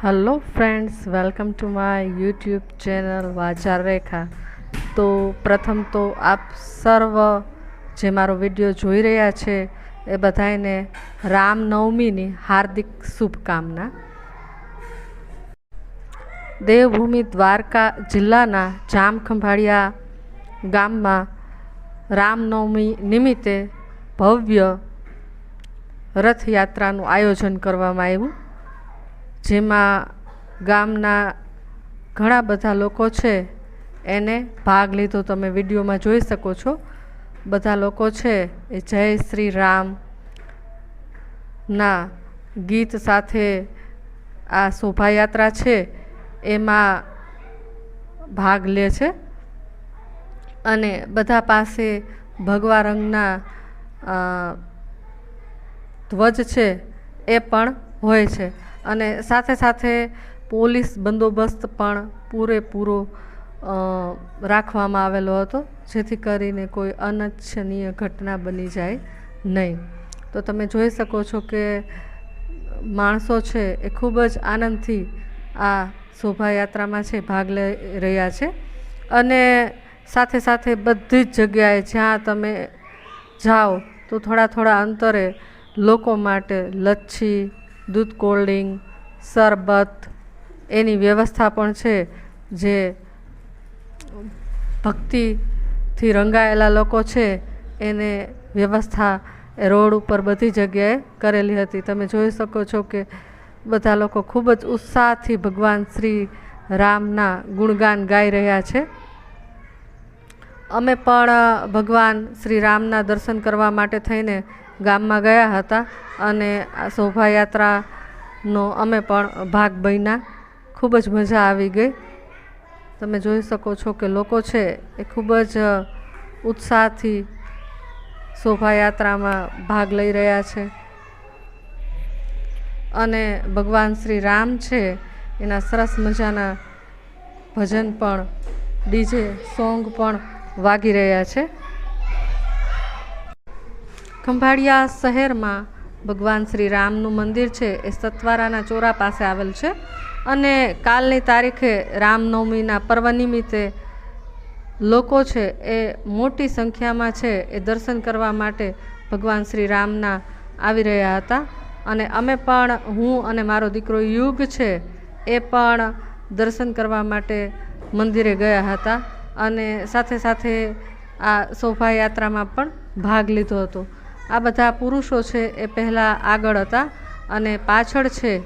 Hello friends welcome to my YouTube channel વાચાર Rekha તો પ્રથમ તો આપ સર્વ જે મારો વીડિયો જોઈ રહ્યા છે, એ બધાને રામનવમીની હાર્દિક શુભકામના. દેવભૂમિ દ્વારકા જિલ્લાના જામખંભાળિયા ગામમાં રામનવમી નિમિત્તે ભવ્ય રથયાત્રાનું આયોજન કરવામાં આવ્યું. જેમાં ગામના ઘણા બધા લોકો છે, એને ભાગ લીધો તમે વિડીયોમાં જોઈ શકો છો. બધા લોકો છે એ જય શ્રી રામ ના ગીત સાથે આ શોભાયાત્રા છે, એમાં ભાગ લે છે. અને બધા પાસે ભગવા રંગના ધ્વજ છે, એ પણ હોય છે. અને સાથે સાથે પોલીસ બંદોબસ્ત પણ પૂરેપૂરો રાખવામાં આવેલો હતો, જેથી કરીને કોઈ અનિચ્છનીય ઘટના બની જાય નહીં. તો તમે જોઈ શકો છો કે માણસો છે એ ખૂબ જ આનંદથી આ શોભાયાત્રામાં છે, ભાગ લઈ રહ્યા છે. અને સાથે સાથે બધી જ જગ્યાએ જ્યાં તમે જાઓ તો થોડા થોડા અંતરે લોકો માટે લચ્છી દૂધ કોલ્ડિંગ, શરબત એની વ્યવસ્થા પણ છે જે ભક્તિથી રંગાયેલા લોકો છે એને વ્યવસ્થા એ રોડ ઉપર બધી જગ્યાએ કરેલી હતી. તમે જોઈ શકો છો કે બધા લોકો ખૂબ જ ઉત્સાહથી ભગવાન શ્રી રામના ગુણગાન ગાઈ રહ્યા છે. અમે પણ ભગવાન શ્રી રામના દર્શન કરવા માટે થઈને ગામમાં ગયા હતા અને આ શોભાયાત્રાનો અમે પણ ભાગ બન્યા. ખૂબ જ મજા આવી ગઈ. તમે જોઈ શકો છો કે લોકો છે એ ખૂબ જ ઉત્સાહથી શોભાયાત્રામાં ભાગ લઈ રહ્યા છે. અને ભગવાન શ્રી રામ છે એના સરસ મજાના ભજન પણ, ડીજે સોંગ પણ વાગી રહ્યા છે. ખંભાળિયા શહેરમાં ભગવાન શ્રી રામનું મંદિર છે, એ સતવારાના ચોરા પાસે આવેલ છે અને કાલની તારીખે રામનવમીના પર્વ નિમિત્તે લોકો છે, એ મોટી સંખ્યામાં છે, એ દર્શન કરવા માટે ભગવાન શ્રી રામના આવી રહ્યા હતા અને અમે પણ, હું અને મારો દીકરો યુગ છે, એ પણ દર્શન કરવા માટે મંદિરે ગયા હતા અને સાથે સાથે આ શોભાયાત્રામાં પણ ભાગ લીધો હતો. આ બધા પુરુષો છે એ પહેલાં આગળ હતા અને પાછળ છે